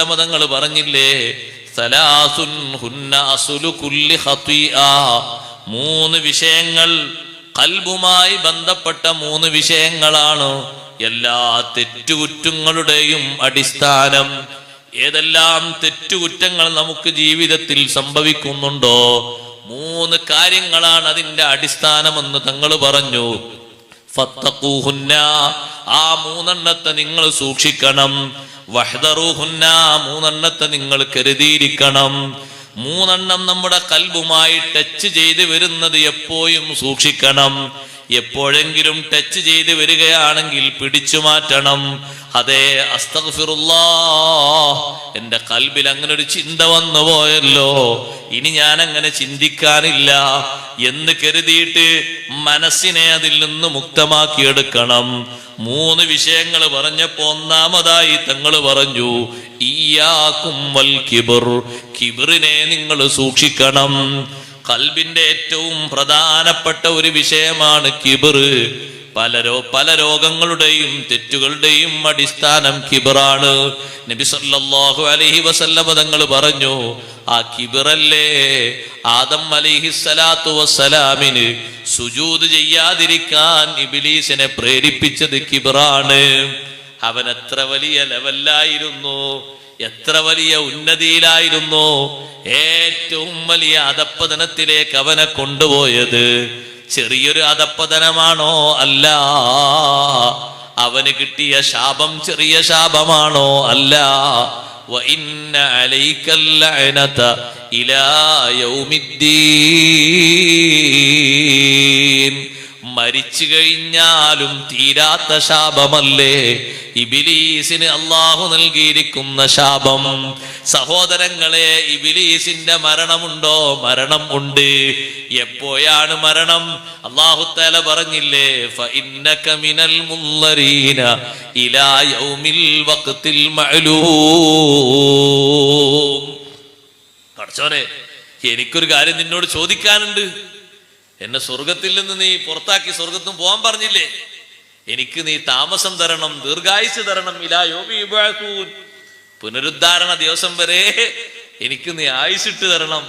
മതങ്ങൾ പറഞ്ഞില്ലേ? സലാസുൻ ഹുന്ന മൂന്ന് വിഷയങ്ങൾ കൽബുമായി ബന്ധപ്പെട്ട മൂന്ന് വിഷയങ്ങളാണ് എല്ലാ തെറ്റുകുറ്റങ്ങളുടെയും അടിസ്ഥാനം. ഏതെല്ലാം തെറ്റുകുറ്റങ്ങൾ നമുക്ക് ജീവിതത്തിൽ സംഭവിക്കുന്നുണ്ടോ? മൂന്ന് കാര്യങ്ങളാണ് അതിന്റെ അടിസ്ഥാനമെന്ന് തങ്ങൾ പറഞ്ഞു. ആ മൂന്നെണ്ണത്തെ നിങ്ങൾ സൂക്ഷിക്കണം. വഹ്ദറൂഹുന്ന മൂന്നെണ്ണത്തെ നിങ്ങൾ കരുതിയിരിക്കണം. മൂന്നെണ്ണം നമ്മുടെ കൽബുമായി ടച്ച് ചെയ്ത് വരുന്നത് എപ്പോഴും സൂക്ഷിക്കണം. എപ്പോഴെങ്കിലും ടച്ച് ചെയ്ത് വരികയാണെങ്കിൽ പിടിച്ചു മാറ്റണം അതെ അസ്തഗ്ഫിറുല്ലാ എന്റെ കൽബിൽ അങ്ങനെ ഒരു ചിന്ത വന്നു പോയല്ലോ. ഇനി ഞാൻ അങ്ങനെ ചിന്തിക്കാനില്ല. എന്ന് കരുതിയിട്ട് മനസ്സിനെ അതിൽ നിന്ന് മുക്തമാക്കിയെടുക്കണം. മൂന്ന് വിഷയങ്ങൾ പറഞ്ഞപ്പോ ഒന്നാമതായി തങ്ങൾ പറഞ്ഞു വൽ കിബർ. കിബറിനെ നിങ്ങൾ സൂക്ഷിക്കണം. കൽബിന്റെ ഏറ്റവും പ്രധാനപ്പെട്ട ഒരു വിഷയമാണ് കിബർ. പല പല രോഗങ്ങളുടെയും തെറ്റുകളുടെയും അടിസ്ഥാനം കിബറാണ്. നബി സല്ലല്ലാഹു അലൈഹി വസല്ലമ തങ്ങൾ പറഞ്ഞു ആ കിബറല്ലേ ആദം അലൈഹിസ്സലാത്തു വസ്സലാമിന് സുജൂത് ചെയ്യാതിരിക്കാൻ ഇബിലീസിനെ പ്രേരിപ്പിച്ചത് കിബറാണ്. അവൻ എത്ര വലിയ ലെവലിലായിരുന്നു എത്ര വലിയ ഉന്നതിയിലായിരുന്നു ഏറ്റവും വലിയ അധപ്പതനത്തിലേക്ക് അവനെ കൊണ്ടുപോയത്. ചെറിയൊരു അധപ്പതനമാണോ അല്ല? അവന് കിട്ടിയ ശാപം ചെറിയ ശാപമാണോ അല്ല? ഇലാ യൗമിദ്ദീൻ. മരിച്ചു കഴിഞ്ഞാലും തീരാത്ത ശാപമല്ലേ? ഇബിലീസിന് അള്ളാഹു നൽകിയിരിക്കുന്ന ശാപം. സഹോദരങ്ങളെ ഇബിലീസിന്റെ മരണമുണ്ടോ? മരണം ഉണ്ട്. എപ്പോഴാണ് മരണം? അള്ളാഹു തല പറഞ്ഞില്ലേ മിനൽ മുല്ലരീന യൗമിൽ മഅലൂം. പഠിച്ചോനെ എനിക്കൊരു കാര്യം നിന്നോട് ചോദിക്കാനുണ്ട്. എന്നെ സ്വർഗത്തിൽ നിന്ന് നീ പുറത്താക്കി സ്വർഗത്തും പോകാൻ പറഞ്ഞില്ലേ? എനിക്ക് നീ താമസം തരണം ദീർഘായുസ് തരണം ഇലാ യോബി. പുനരുദ്ധാരണ ദിവസം വരെ എനിക്ക് നീ ആയുസിട്ട് തരണം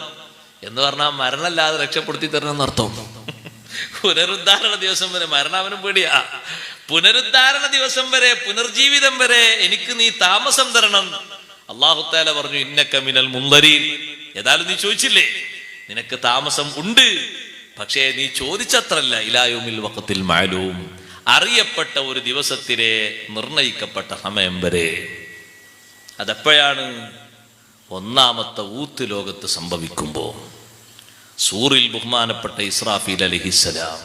എന്ന് പറഞ്ഞാൽ മരണമല്ലാതെ രക്ഷപ്പെടുത്തി തരണം എന്നർത്ഥം പുനരുദ്ധാരണ ദിവസം വരെ മരണം അവനും പേടിയാ. പുനരുദ്ധാരണ ദിവസം വരെ പുനർജീവിതം വരെ എനിക്ക് നീ താമസം തരണം. അള്ളാഹുത്താല പറഞ്ഞു ഇന്നക്ക മിനൽ മുന്തരി ഏതായാലും നീ ചോദിച്ചില്ലേ? നിനക്ക് താമസം ഉണ്ട്. പക്ഷേ നീ ചോദിച്ചത്രല്ല ഇലായുമിൽ വക്കത്തിൽ മാലൂം അറിയപ്പെട്ട ഒരു ദിവസത്തിലെ നിർണയിക്കപ്പെട്ട സമയം വരെ അതെപ്പോഴാണ് ഒന്നാമത്തെ ഊത്ത് ലോകത്ത് സംഭവിക്കുമ്പോൾ സൂറിൽ ബഹുമാനപ്പെട്ട ഇസ്രാഫീൽ അലിഹിസലാം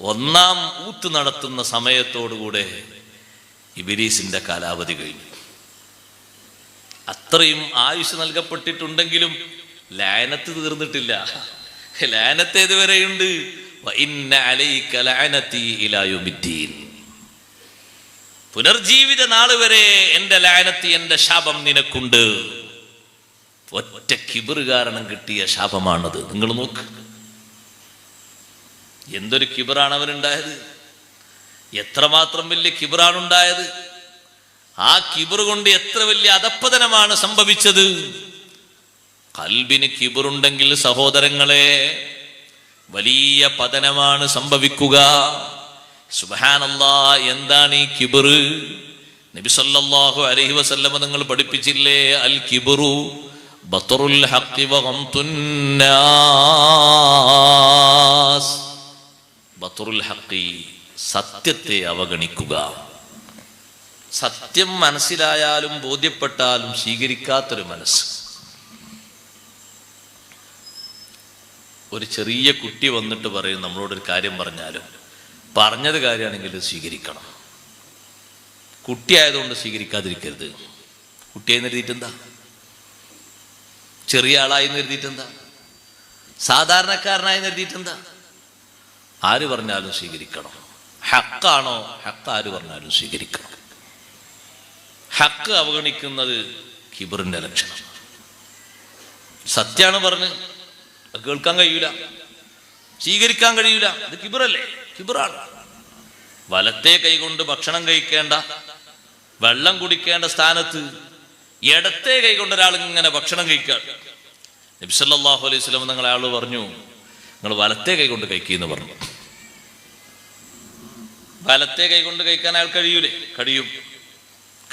ഒന്നാം ഊത്ത് നടത്തുന്ന സമയത്തോടുകൂടെ ഇബിലീസിന്റെ കാലാവധി കഴിഞ്ഞു. അത്രയും ആയുഷ് നൽകപ്പെട്ടിട്ടുണ്ടെങ്കിലും ലയനത്ത് തീർന്നിട്ടില്ല. ലാനത്ത് ഏതുവരെയുണ്ട്. പുനർജീവിത നാൾ വരെ എന്റെ ലാനത്തി എന്റെ ശാപം നിനക്കുണ്ട്. ഒറ്റ കിബിറ് കാരണം കിട്ടിയ ശാപമാണത്. നിങ്ങൾ നോക്ക്. എന്തൊരു കിബിറാണ് അവനുണ്ടായത്? എത്രമാത്രം വലിയ കിബിറാണ് ഉണ്ടായത്? ആ കിബിർ കൊണ്ട് എത്ര വലിയ അധപ്പതനമാണ് സംഭവിച്ചത്? കൽബിന് കിബുറുണ്ടെങ്കിൽ സഹോദരങ്ങളെ വലിയ പതനമാണ് സംഭവിക്കുക. സുബഹാനല്ലാ എന്താണ് ഈ കിബിർ നബിസല്ലാഹു അലഹി വസല്ലമ നിങ്ങൾ പഠിപ്പിച്ചില്ലേ? അൽ കിബറു ബത്തറുൽ ബത്തറുൽ ഹക്കി സത്യത്തെ അവഗണിക്കുക. സത്യം മനസ്സിലായാലും ബോധ്യപ്പെട്ടാലും സ്വീകരിക്കാത്തൊരു മനസ്സ്. ഒരു ചെറിയ കുട്ടി വന്നിട്ട് പറയും നമ്മളോടൊരു കാര്യം പറഞ്ഞാലും പറഞ്ഞത് കാര്യമാണെങ്കിൽ സ്വീകരിക്കണം. കുട്ടിയായതുകൊണ്ട് സ്വീകരിക്കാതിരിക്കരുത്. കുട്ടിയായി നിർത്തിയിട്ടെന്താ ചെറിയ ആളായി നിർത്തിയിട്ടെന്താ സാധാരണക്കാരനായി നിർത്തിയിട്ടെന്താ ആര് പറഞ്ഞാലും സ്വീകരിക്കണം. ഹക്കാണോ? ഹക്ക് ആര് പറഞ്ഞാലും സ്വീകരിക്കണം. ഹക്ക് അവഗണിക്കുന്നത് കിബറിന്റെ ലക്ഷണം. സത്യാണ് പറഞ്ഞ് കേൾക്കാൻ കഴിയൂല. സ്വീകരിക്കാൻ കഴിയൂല. ഇത് കിബിറല്ലേ? കിബിറാണ്. വലത്തെ കൈകൊണ്ട് ഭക്ഷണം കഴിക്കേണ്ട വെള്ളം കുടിക്കേണ്ട സ്ഥാനത്ത് ഇടത്തെ കൈകൊണ്ട് ഒരാൾ ഇങ്ങനെ ഭക്ഷണം കഴിക്കുക. നബിസല്ലാഹു അലൈഹി സ്വലം നിങ്ങൾ അയാൾ പറഞ്ഞു നിങ്ങൾ വലത്തെ കൈകൊണ്ട് കൊണ്ട് കഴിക്കുമെന്ന് പറഞ്ഞു. വലത്തെ കൈകൊണ്ട് കഴിക്കാൻ അയാൾ കഴിയൂലേ? കഴിയും.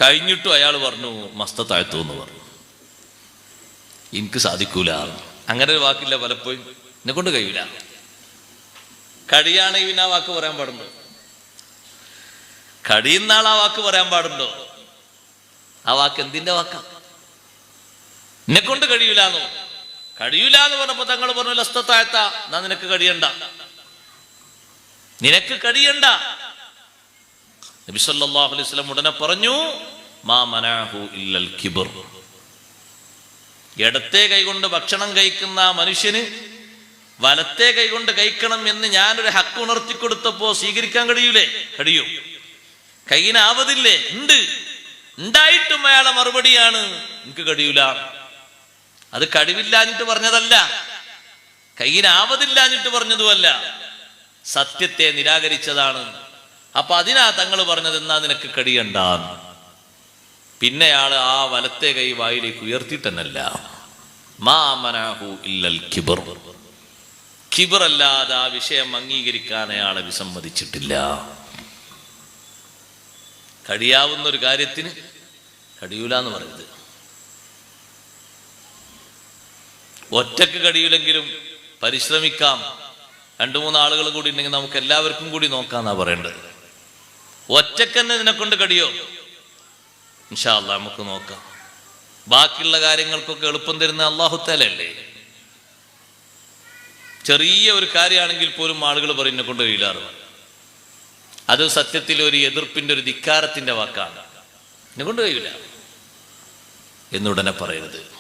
കഴിഞ്ഞിട്ടും അയാൾ പറഞ്ഞു മസ്ത താഴ്ത്തു എന്ന് പറഞ്ഞു. എനിക്ക് സാധിക്കൂല. അങ്ങനെ ഒരു വാക്കില്ല പലപ്പോഴും. എന്നെ കൊണ്ട് കഴിയില്ല കടിയാണെങ്കിൽ പിന്നെ ആ വാക്ക് പറയാൻ പാടുണ്ടോ? കടിയുന്ന ആൾ ആ വാക്ക് പറയാൻ പാടുണ്ടോ? ആ വാക്ക് എന്തിന്റെ വാക്കാ? എന്നെ കൊണ്ട് കഴിയൂലെന്നോ കഴിയൂല എന്ന് പറഞ്ഞപ്പോ തങ്ങൾ പറഞ്ഞു ലസ്തത്തായത്ത എന്നാ നിനക്ക് കഴിയണ്ട നിനക്ക് കഴിയണ്ട നബി സല്ലല്ലാഹു അലൈഹി വസല്ലം ഉടനെ പറഞ്ഞു മാ മനാഹു ഇല്ലൽ കിബർ. ഇടത്തെ കൈകൊണ്ട് ഭക്ഷണം കഴിക്കുന്ന ആ മനുഷ്യന് വലത്തെ കൈകൊണ്ട് കഴിക്കണം എന്ന് ഞാനൊരു ഹക്ക് ഉണർത്തി കൊടുത്തപ്പോ സ്വീകരിക്കാൻ കഴിയൂലേ? കഴിയും. കൈയിനാവതില്ലേ ഉണ്ട്. ഉണ്ടായിട്ടും അയാളെ മറുപടിയാണ്. എനിക്ക് കഴിയൂല. അത് കഴിവില്ലാഞ്ഞിട്ട് പറഞ്ഞതല്ല. കയ്യിനാവതില്ലാഞ്ഞിട്ട് പറഞ്ഞതുമല്ല. സത്യത്തെ നിരാകരിച്ചതാണ്. അപ്പൊ അതിനാ തങ്ങൾ പറഞ്ഞത് എന്നാ നിനക്ക് കഴിയണ്ട പിന്നെ അയാൾ ആ വലത്തെ കൈ വായിലേക്ക് ഉയർത്തിയിട്ടെന്നല്ല. മാമനാഹു ഇല്ലൽ കിബർ. അല്ലാതെ ആ വിഷയം അംഗീകരിക്കാൻ അയാളെ വിസമ്മതിച്ചിട്ടില്ല. കഴിയാവുന്ന ഒരു കാര്യത്തിന് കഴിയൂല എന്ന് പറയുന്നത് ഒറ്റയ്ക്ക് കഴിയില്ലെങ്കിലും പരിശ്രമിക്കാം. രണ്ടു മൂന്ന് ആളുകൾ കൂടി ഉണ്ടെങ്കിൽ നമുക്ക് എല്ലാവർക്കും കൂടി നോക്കാന്നാ പറയേണ്ടത്. ഒറ്റക്കെന്നെ നിനക്കൊണ്ട് കൊണ്ട് ഇൻഷാല്ല നമുക്ക് നോക്കാം. ബാക്കിയുള്ള കാര്യങ്ങൾക്കൊക്കെ എളുപ്പം തരുന്ന അള്ളാഹുത്താലല്ലേ ചെറിയ ഒരു കാര്യമാണെങ്കിൽ പോലും ആളുകൾ പറയുന്നത് കൊണ്ട് കഴിയില്ലാറ് അത് സത്യത്തിൽ ഒരു എതിർപ്പിന്റെ ഒരു ധിക്കാരത്തിന്റെ വാക്കാണ്. എന്നെ കൊണ്ട് കഴിയില്ല. എന്നുടനെ പറയരുത്.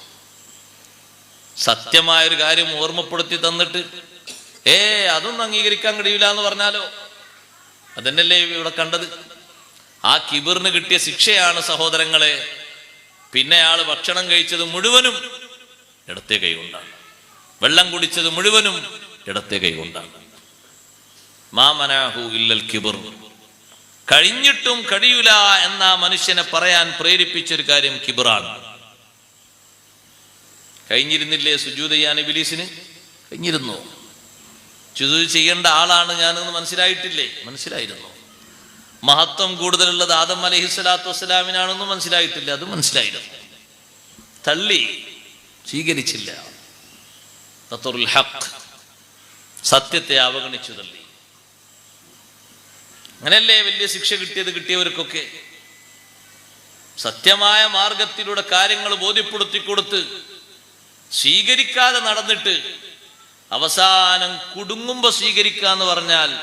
സത്യമായൊരു കാര്യം ഓർമ്മപ്പെടുത്തി തന്നിട്ട് ഏ അതൊന്നും അംഗീകരിക്കാൻ കഴിയില്ല എന്ന് പറഞ്ഞാലോ? അതന്നെയല്ലേ ഇവിടെ കണ്ടത്? ആ കിബിറിന് കിട്ടിയ ശിക്ഷയാണ് സഹോദരങ്ങളെ. പിന്നെ ആൾ ഭക്ഷണം കഴിച്ചത് മുഴുവനും ഇടത്തെ കൈകൊണ്ടാണ് വെള്ളം കുടിച്ചത് മുഴുവനും ഇടത്തെ കൈകൊണ്ടാണ് മാമനാഹു ഇല്ലൽ കിബിർ. കഴിഞ്ഞിട്ടും കഴിയൂല എന്ന മനുഷ്യനെ പറയാൻ പ്രേരിപ്പിച്ചൊരു കാര്യം കിബിറാണ്. കഴിഞ്ഞിരുന്നില്ലേ സുജൂതയ്യാൻ ബിലീസിന് കഴിഞ്ഞിരുന്നു. ചുതു ചെയ്യേണ്ട ആളാണ് ഞാനെന്ന് മനസ്സിലായിട്ടില്ലേ? മനസ്സിലായിരുന്നു. മഹത്വം കൂടുതലുള്ളത് ആദം അലഹി സ്വലാത്തു വസ്സലാമിനാണെന്ന് മനസ്സിലായിട്ടില്ല. അത് മനസ്സിലായിരുന്നു. തള്ളി സ്വീകരിച്ചില്ല. ഹക്ക് സത്യത്തെ അവഗണിച്ചു തള്ളി. അങ്ങനെയല്ലേ വലിയ ശിക്ഷ കിട്ടിയത് കിട്ടിയവർക്കൊക്കെ? സത്യമായ മാർഗത്തിലൂടെ കാര്യങ്ങൾ ബോധ്യപ്പെടുത്തി കൊടുത്ത് സ്വീകരിക്കാതെ നടന്നിട്ട് അവസാനം കുടുങ്ങുമ്പോ സ്വീകരിക്കുക എന്ന് പറഞ്ഞാൽ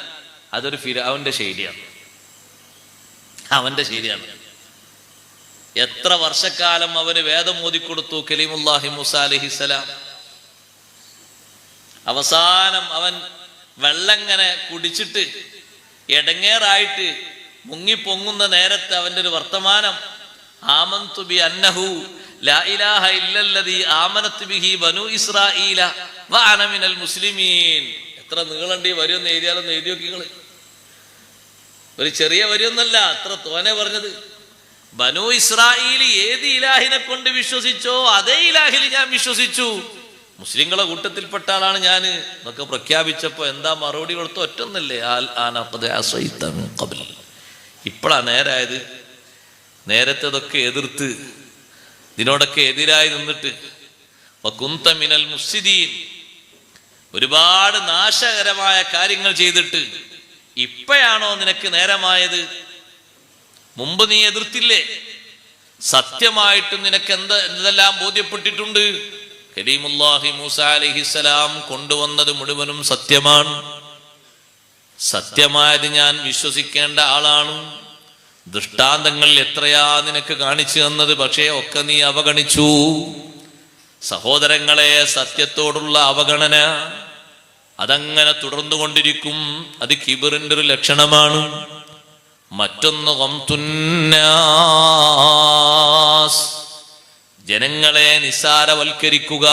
അതൊരു ഫിരാവിന്റെ ശൈലിയാണ്. അവന്റെ ശരിയാണ് എത്ര വർഷക്കാലം അവന് വേദം ഓതിക്കൊടുത്തു കലീമുല്ലാഹി മുസ അലഹിസലാം അവസാനം അവൻ വെള്ളങ്ങനെ കുടിച്ചിട്ട് എടങ്ങേറായിട്ട് മുങ്ങിപ്പൊങ്ങുന്ന നേരത്തെ അവന്റെ ഒരു വർത്തമാനം ആമന്തു ബി അന്നഹു ലാ ഇലാഹ ബിഹി ബനു ഇസ്രായീല മുസ്ലിമീൻ. എത്ര നീളണ്ടി വരുമെന്ന് എഴുതിയാലൊന്ന് എഴുതി നോക്കിങ്ങൾ ഒരു ചെറിയ വരിയൊന്നല്ല അത്ര തോനെ പറഞ്ഞത്. ബനു ഇസ്രായേൽ ഏത് ഇലാഹിനെ കൊണ്ട് വിശ്വസിച്ചോ അതേ ഇലാഹിൽ ഞാൻ വിശ്വസിച്ചു. മുസ്ലിങ്ങളെ കൂട്ടത്തിൽപ്പെട്ട ആളാണ് ഞാൻ എന്നൊക്കെ പ്രഖ്യാപിച്ചപ്പോ എന്താ മറുപടി കൊടുത്ത ഒറ്റൊന്നല്ലേ. ഇപ്പോഴാ നേരായത്. നേരത്തേതൊക്കെ എതിർത്ത് ഇതിനോടൊക്കെ എതിരായി നിന്നിട്ട്. വകുന്ത മിനൽ മുഫ്സിദീൻ. ഒരുപാട് നാശകരമായ കാര്യങ്ങൾ ചെയ്തിട്ട് ഇപ്പോഴാണോ നിനക്ക് നേരമായത്? മുമ്പ് നീ എതിർത്തില്ലേ? സത്യമായിട്ടും നിനക്ക് എന്ത് എന്തെല്ലാം ബോധ്യപ്പെട്ടിട്ടുണ്ട്? കരീമുല്ലാഹി മൂസ അലിഹിസലാം കൊണ്ടുവന്നത് മുഴുവനും സത്യമാണ്. സത്യമായത് ഞാൻ വിശ്വസിക്കേണ്ട ആളാണ്. ദൃഷ്ടാന്തങ്ങൾ എത്രയാ നിനക്ക് കാണിച്ചു തന്നത് പക്ഷേ ഒക്കെ നീ അവഗണിച്ചു. സഹോദരങ്ങളെ സത്യത്തോടുള്ള അവഗണന. അതങ്ങനെ തുടർന്നുകൊണ്ടിരിക്കും. അത് കിബിറിന്റെ ഒരു ലക്ഷണമാണ്. മറ്റൊന്ന് ജനങ്ങളെ നിസ്സാരവൽക്കരിക്കുക.